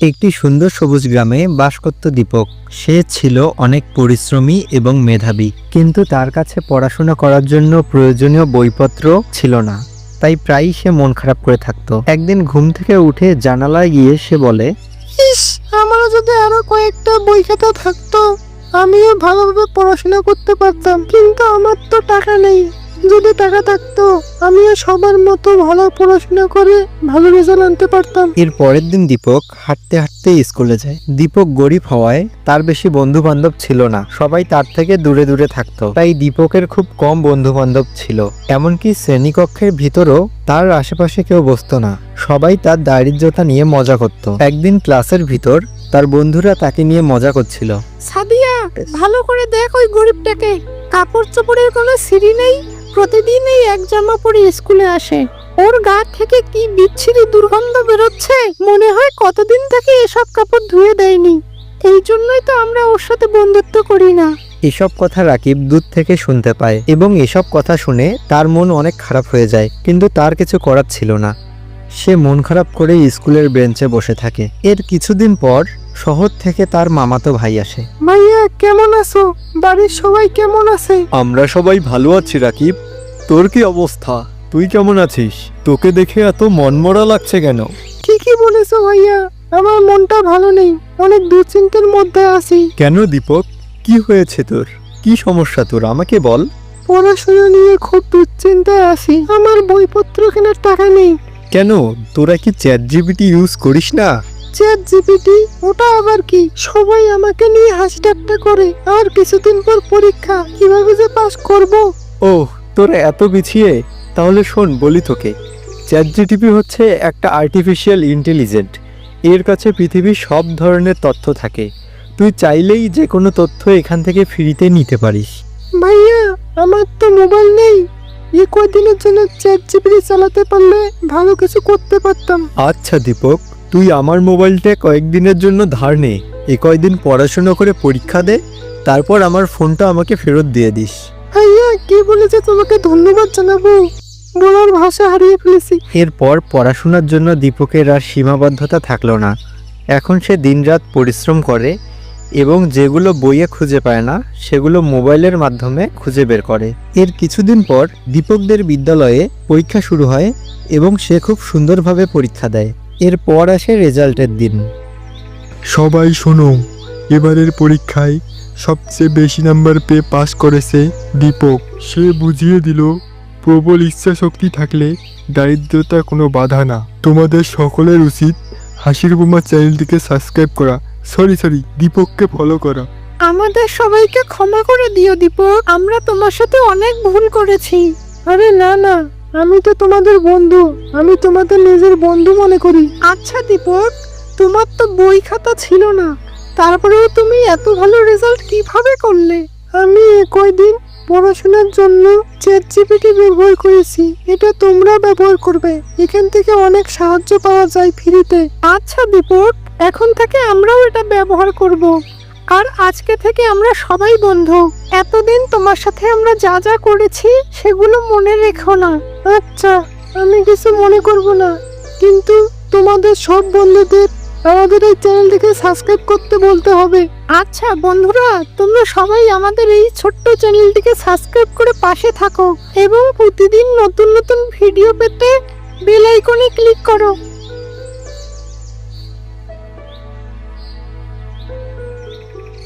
একটি সুন্দর সবুজ গ্রামে বাস করত দীপক। সে ছিল অনেক পরিশ্রমী এবং মেধাবী, কিন্তু তার কাছে পড়াশোনা করার জন্য প্রয়োজনীয় বইপত্র ছিল না, তাই প্রায়ই সে মন খারাপ করে থাকতো। একদিন ঘুম থেকে উঠে জানালায় গিয়ে সে বলে, ইস, আমারও যদি আরও কয়েকটা বই খাতা থাকতো, আমিও ভালোভাবে পড়াশোনা করতে পারতাম, কিন্তু আমার তো টাকা নেই, যদি টাকা থাকতো। আমিও সবার মতো ভালো পড়াশোনা করে ভালো রেজাল্ট আনতে পারতাম। এর পরের দিন দীপক হাঁটতে হাঁটতে স্কুলে যায়। দীপক গরিব হওয়ায় তার বেশি বন্ধু বান্ধব ছিল না। সবাই তার থেকে দূরে দূরে থাকতো। তাই দীপকের খুব কম বন্ধু বান্ধব ছিল। এমনকি শ্রেণীকক্ষের ভিতরও তার আশেপাশে কেউ বসতো না। সবাই তার দারিদ্রতা নিয়ে মজা করত। একদিন ক্লাসের ভিতর তার বন্ধুরা তাকে নিয়ে মজা করছিল। সাদিয়া ভালো করে দেখ ওই গরিবটাকে। কাপড় চোপড়ের কোনো সিঁড়ি নেই? প্রতিদিন এই এক জামা পরে স্কুলে আসে। ওর গা থেকে কি বিচ্ছিরি দুর্গন্ধ বেরোচ্ছে? মনে হয় কতদিন থেকে এসব কাপড় ধুয়ে দেয়নি। এই জন্যই তো আমরা ওর সাথে বন্ধুত্ব করি না। এসব কথা রাকিব দূর থেকে শুনতে পায় এবং এসব কথা শুনে তার মন অনেক খারাপ হয়ে যায়, কিন্তু তার কিছু করার ছিল না। সে মন খারাপ করে স্কুলের বেঞ্চে বসে থাকে। এর কিছুদিন পর শহর থেকে তার মামাতো ভাই আসে। মাইয়া কেমন আছো? বাড়ির সবাই কেমন আছে? আমরা সবাই ভালো আছি রাকিব। তোর কি অবস্থা? তুই কেমন আছিস? তোকে দেখে এত মনমরা লাগছে কেন? ঠিকই বলেছ ভাইয়া আমার মনটা ভালো নেই। অনেক দুশ্চিন্তার মধ্যে আছি। কেন দীপক? কি হয়েছে তোর? কি সমস্যা তোর? আমাকে বল। পড়াশোনা নিয়ে খুব দুশ্চিন্তায় আছি। আমার বইপত্র কেনার টাকা নেই। কেন? তোরা কি চ্যাট জিপিটি ইউজ করিস না? চ্যাট জিপিটি ওটা আবার কি? সবাই আমাকে নিয়ে হাসি ঠাট্টা করে। আর কিছুদিন পর পরীক্ষা। কীভাবে যে পাস করব? ও তোরা এত পিছিয়ে? তাহলে শোন বলি তোকে। চ্যাট জিটিপি হচ্ছে একটা আর্টিফিশিয়াল ইন্টেলিজেন্ট এর কাছে পৃথিবীর সব ধরনের তথ্য থাকে। তুই চাইলেই যে কোনো তথ্য এখান থেকে ফ্রিতে নিতে পারিস। ভাইয়া আমার তো মোবাইল নেই। এই কয়দিনের জন্য চ্যাট জিপিটি চালাতে পারলে ভালো কিছু করতে পারতাম। আচ্ছা দীপক তুই আমার মোবাইলটা কয়েকদিনের জন্য ধার নে। এ কয়দিন পড়াশোনা করে পরীক্ষা দে তারপর আমার ফোনটা আমাকে ফেরত দিয়ে দিস। ভাইয়া কি বলেছে তোমাকে ধন্যবাদ জানাব? বলার ভাষা হারিয়ে ফেলেছি। এরপর পড়াশোনার জন্য দীপকের আর সীমাবদ্ধতা থাকল না। এখন সে দিনরাত পরিশ্রম করে এবং যেগুলো বইয়ে খুঁজে পায় না, সেগুলো মোবাইলের মাধ্যমে খুঁজে বের করে। এর কিছুদিন পর দীপকদের বিদ্যালয়ে পরীক্ষা শুরু হয় এবং সে খুব সুন্দরভাবে পরীক্ষা দেয়। এরপর আসে রেজাল্টের দিন। সবাই শোনো, এবারের পরীক্ষায় সবচেয়ে বেশি নাম্বার পেয়ে পাশ করেছে দীপক। সে বুঝিয়ে দিল, প্রবল ইচ্ছা শক্তি থাকলে দারিদ্রতা কোনো বাধা না। তোমাদের সকলের উচিত হাসির বোমা চ্যানেলটিকে সাবস্ক্রাইব করা সরি সরি, দীপককে ফলো করা। আমাদের সবাইকে ক্ষমা করে দিও, দীপক। আমরা তোমার সাথে অনেক ভুল করেছি। আরে না না, আমি তো তোমাদের বন্ধু। আমি তোমাদের নিজের বন্ধু মনে করি। আচ্ছা দীপক, তোমার তো বই খাতা ছিল না। তারপরেও তুমি এত ভালো রেজাল্ট কীভাবে করলে? আমি কয়দিন পড়াশোনার জন্য চ্যাট ব্যবহার করেছি। এটা তোমরা ব্যবহার করবে। এখান থেকে অনেক সাহায্য পাওয়া যায় ফ্রিতে। আচ্ছা দীপক এখন থেকে আমরাও এটা ব্যবহার করব। আর আজকে থেকে আমরা সবাই বন্ধু। এতদিন তোমার সাথে আমরা যা যা করেছি, সেগুলো মনে রেখো না। আচ্ছা আমি কিছু মনে করব না। কিন্তু তোমাদের সব বন্ধুদের আমাদের এই চ্যানেলটিকে সাবস্ক্রাইব করতে বলতে হবে। আচ্ছা বন্ধুরা, তোমরা সবাই আমাদের এই ছোট্ট চ্যানেলটিকে সাবস্ক্রাইব করে পাশে থাকো এবং প্রতিদিন নতুন নতুন ভিডিও পেতে বেল আইকনে ক্লিক করো।